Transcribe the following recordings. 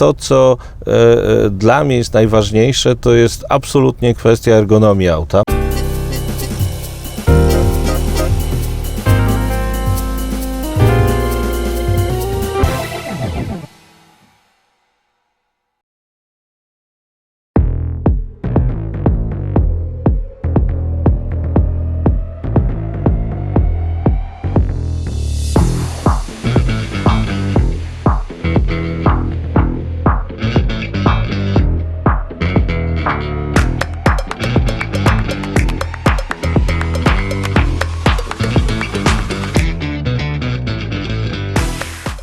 to, co e, e, dla mnie jest najważniejsze, to jest absolutnie kwestia ergonomii auta.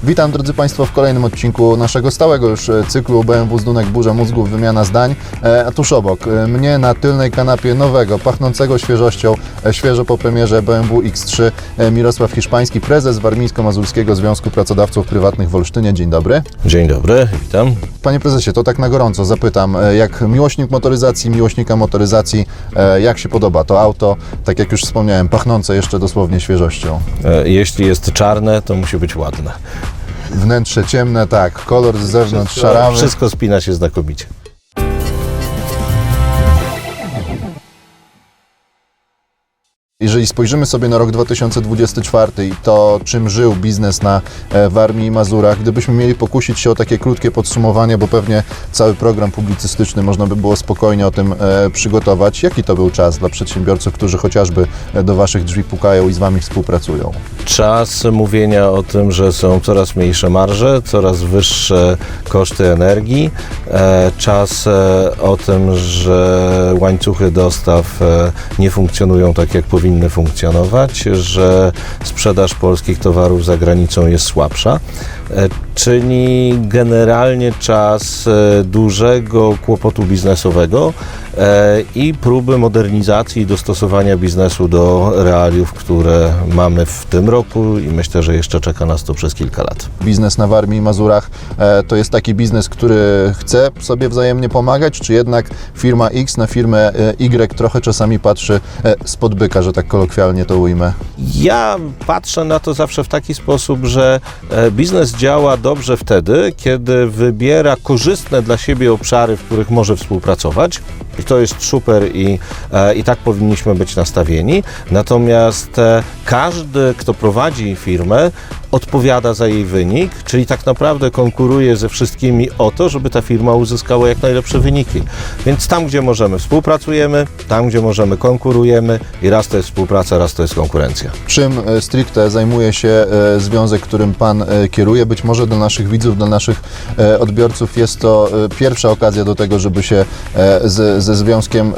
Witam drodzy Państwo w kolejnym odcinku naszego stałego już e, cyklu BMW Zdunek Burza Mózgów Wymiana Zdań. E, A tuż obok e, mnie na tylnej kanapie nowego, pachnącego świeżością, świeżo po premierze BMW X3 e, Mirosław Hiszpański, prezes Warmińsko-Mazurskiego Związku Pracodawców Prywatnych w Olsztynie. Dzień dobry. Dzień dobry, witam. Panie prezesie, to tak na gorąco zapytam, jak miłośnik motoryzacji, miłośnika motoryzacji, jak się podoba to auto, tak jak już wspomniałem, pachnące jeszcze dosłownie świeżością. Jeśli jest czarne, to musi być ładne. Wnętrze ciemne, tak, kolor z zewnątrz szarawy. Wszystko spina się znakomicie. Jeżeli spojrzymy sobie na rok 2024 i to, czym żył biznes na e, Warmii i Mazurach, gdybyśmy mieli pokusić się o takie krótkie podsumowanie, bo pewnie cały program publicystyczny można by było spokojnie o tym e, przygotować. Jaki to był czas dla przedsiębiorców, którzy chociażby e, do Waszych drzwi pukają i z Wami współpracują? Czas mówienia o tym, że są coraz mniejsze marże, coraz wyższe koszty energii. Czas o tym, że łańcuchy dostaw nie funkcjonują tak, jak powinny funkcjonować, że sprzedaż polskich towarów za granicą jest słabsza. E, Czyli generalnie czas e, dużego kłopotu biznesowego e, i próby modernizacji i dostosowania biznesu do realiów, które mamy w tym roku i myślę, że jeszcze czeka nas to przez kilka lat. Biznes na Warmii i Mazurach to jest taki biznes, który chce sobie wzajemnie pomagać, czy jednak firma X na firmę Y trochę czasami patrzy e, spod byka, że tak kolokwialnie to ujmę? Ja patrzę na to zawsze w taki sposób, że biznes działa dobrze wtedy, kiedy wybiera korzystne dla siebie obszary, w których może współpracować. I to jest super i, e, i tak powinniśmy być nastawieni. Natomiast e, każdy, kto prowadzi firmę, odpowiada za jej wynik, czyli tak naprawdę konkuruje ze wszystkimi o to, żeby ta firma uzyskała jak najlepsze wyniki. Więc tam, gdzie możemy, współpracujemy, tam, gdzie możemy, konkurujemy i raz to jest współpraca, raz to jest konkurencja. Czym e, stricte zajmuje się e, związek, którym Pan e, kieruje? Być może dla naszych widzów, dla naszych odbiorców jest to pierwsza okazja do tego, żeby się z, ze związkiem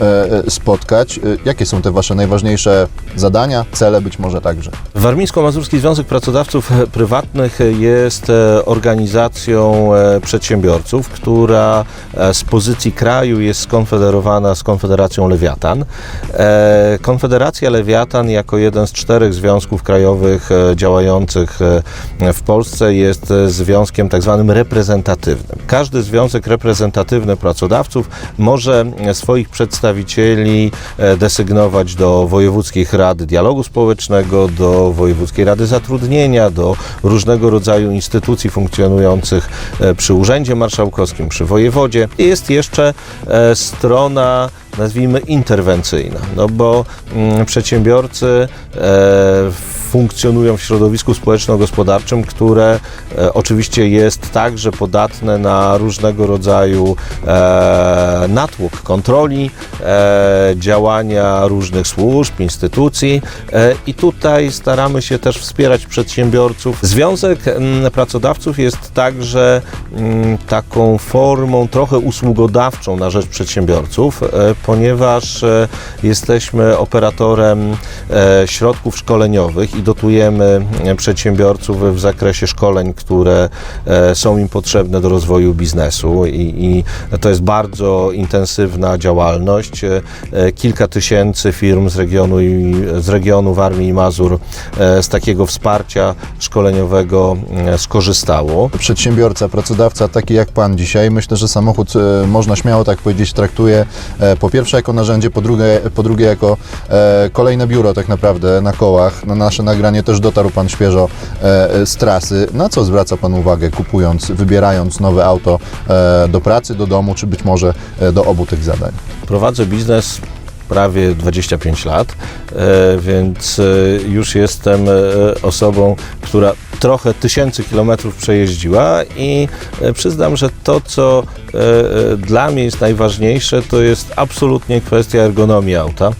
spotkać. Jakie są te Wasze najważniejsze zadania, cele być może także? Warmińsko-Mazurski Związek Pracodawców Prywatnych jest e, organizacją e, przedsiębiorców, która e, z pozycji kraju jest skonfederowana z Konfederacją Lewiatan. E, Konfederacja Lewiatan jako jeden z czterech związków krajowych e, działających e, w Polsce jest e, związkiem tak zwanym reprezentatywnym. Każdy związek reprezentatywny pracodawców może e, swoich przedstawicieli e, desygnować do wojewódzkich rad dialogu społecznego, do wojewódzkiej rady zatrudnienia, do różnego rodzaju instytucji funkcjonujących e, przy Urzędzie Marszałkowskim, przy wojewodzie. Jest jeszcze e, strona nazwijmy interwencyjna, no bo mm, przedsiębiorcy e, funkcjonują w środowisku społeczno-gospodarczym, które e, oczywiście jest także podatne na różnego rodzaju e, natłok kontroli, e, działania różnych służb, instytucji i tutaj staramy się też wspierać przedsiębiorców. Związek Pracodawców jest także taką formą trochę usługodawczą na rzecz przedsiębiorców, ponieważ e, jesteśmy operatorem e, środków szkoleniowych i dotujemy e, przedsiębiorców w zakresie szkoleń, które są im potrzebne do rozwoju biznesu i, i to jest bardzo intensywna działalność. Kilka tysięcy firm z regionu, z regionu Warmii i Mazur z takiego wsparcia szkoleniowego skorzystało. Przedsiębiorca, pracodawca taki jak Pan dzisiaj, myślę, że samochód, można śmiało tak powiedzieć, traktuje po pierwsze pierwsze jako narzędzie, po drugie, po drugie jako e, kolejne biuro tak naprawdę na kołach. Na nasze nagranie też dotarł Pan świeżo e, z trasy. Na co zwraca Pan uwagę kupując, wybierając nowe auto e, do pracy, do domu, czy być może e, do obu tych zadań? Prowadzę biznes prawie 25 lat, e, więc e, już jestem e, osobą, która trochę tysięcy kilometrów przejeździła i przyznam, że to, co dla mnie jest najważniejsze, to jest absolutnie kwestia ergonomii auta.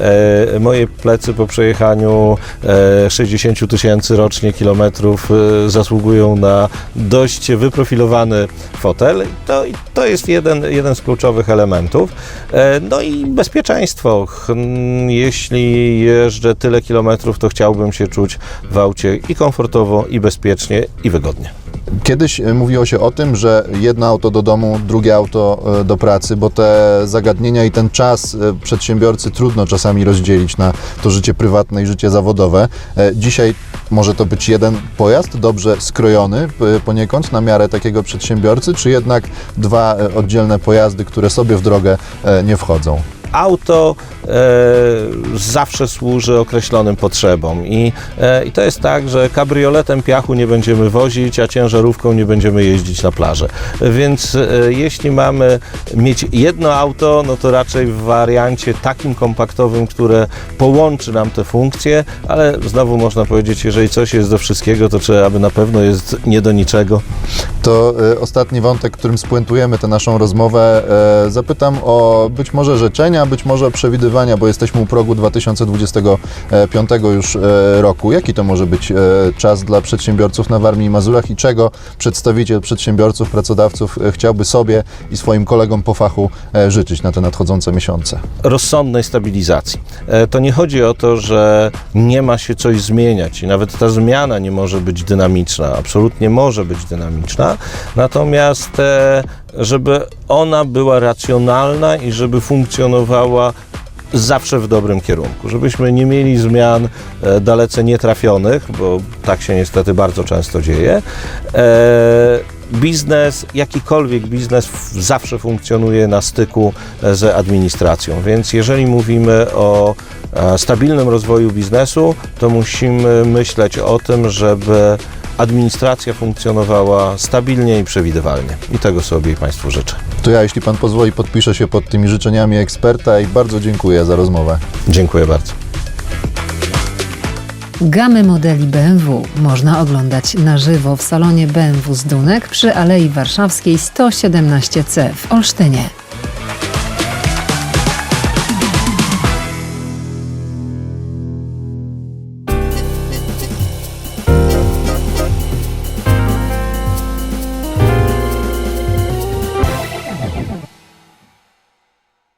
E, Moje plecy po przejechaniu e, 60 tysięcy rocznie kilometrów e, zasługują na dość wyprofilowany fotel. To, to jest jeden, jeden z kluczowych elementów. E, No i bezpieczeństwo. Jeśli jeżdżę tyle kilometrów, to chciałbym się czuć w aucie i komfortowo, i bezpiecznie, i wygodnie. Kiedyś e, mówiło się o tym, że jedno auto do domu, drugie auto e, do pracy, bo te zagadnienia i ten czas e, przedsiębiorcy trudno czasami rozdzielić na to życie prywatne i życie zawodowe. E, Dzisiaj może to być jeden pojazd, dobrze skrojony poniekąd na miarę takiego przedsiębiorcy, czy jednak dwa e, oddzielne pojazdy, które sobie w drogę e, nie wchodzą? Auto e, zawsze służy określonym potrzebom I, e, i to jest tak, że kabrioletem piachu nie będziemy wozić, a ciężarówką nie będziemy jeździć na plażę. Więc e, jeśli mamy mieć jedno auto, no to raczej w wariancie takim kompaktowym, które połączy nam te funkcje, ale znowu można powiedzieć, jeżeli coś jest do wszystkiego, to trzeba, aby na pewno jest nie do niczego. To e, ostatni wątek, którym spuentujemy tę naszą rozmowę. E, zapytam o być może życzenia, być może przewidywania, bo jesteśmy u progu 2025 już e, roku. Jaki to może być e, czas dla przedsiębiorców na Warmii i Mazurach i czego przedstawiciel przedsiębiorców, pracodawców e, chciałby sobie i swoim kolegom po fachu życzyć na te nadchodzące miesiące? rozsądnej stabilizacji. To nie chodzi o to, że nie ma się coś zmieniać i nawet ta zmiana nie może być dynamiczna, absolutnie może być dynamiczna, natomiast żeby ona była racjonalna i żeby funkcjonowała zawsze w dobrym kierunku, żebyśmy nie mieli zmian e, dalece nietrafionych, bo tak się niestety bardzo często dzieje. E, biznes, jakikolwiek biznes zawsze funkcjonuje na styku e, z administracją, więc jeżeli mówimy o stabilnym rozwoju biznesu, to musimy myśleć o tym, żeby administracja funkcjonowała stabilnie i przewidywalnie. I tego sobie i Państwu życzę. To ja, jeśli Pan pozwoli, podpiszę się pod tymi życzeniami eksperta i bardzo dziękuję za rozmowę. Dziękuję bardzo. Gamy modeli BMW można oglądać na żywo w salonie BMW Zdunek przy Alei Warszawskiej 117C w Olsztynie.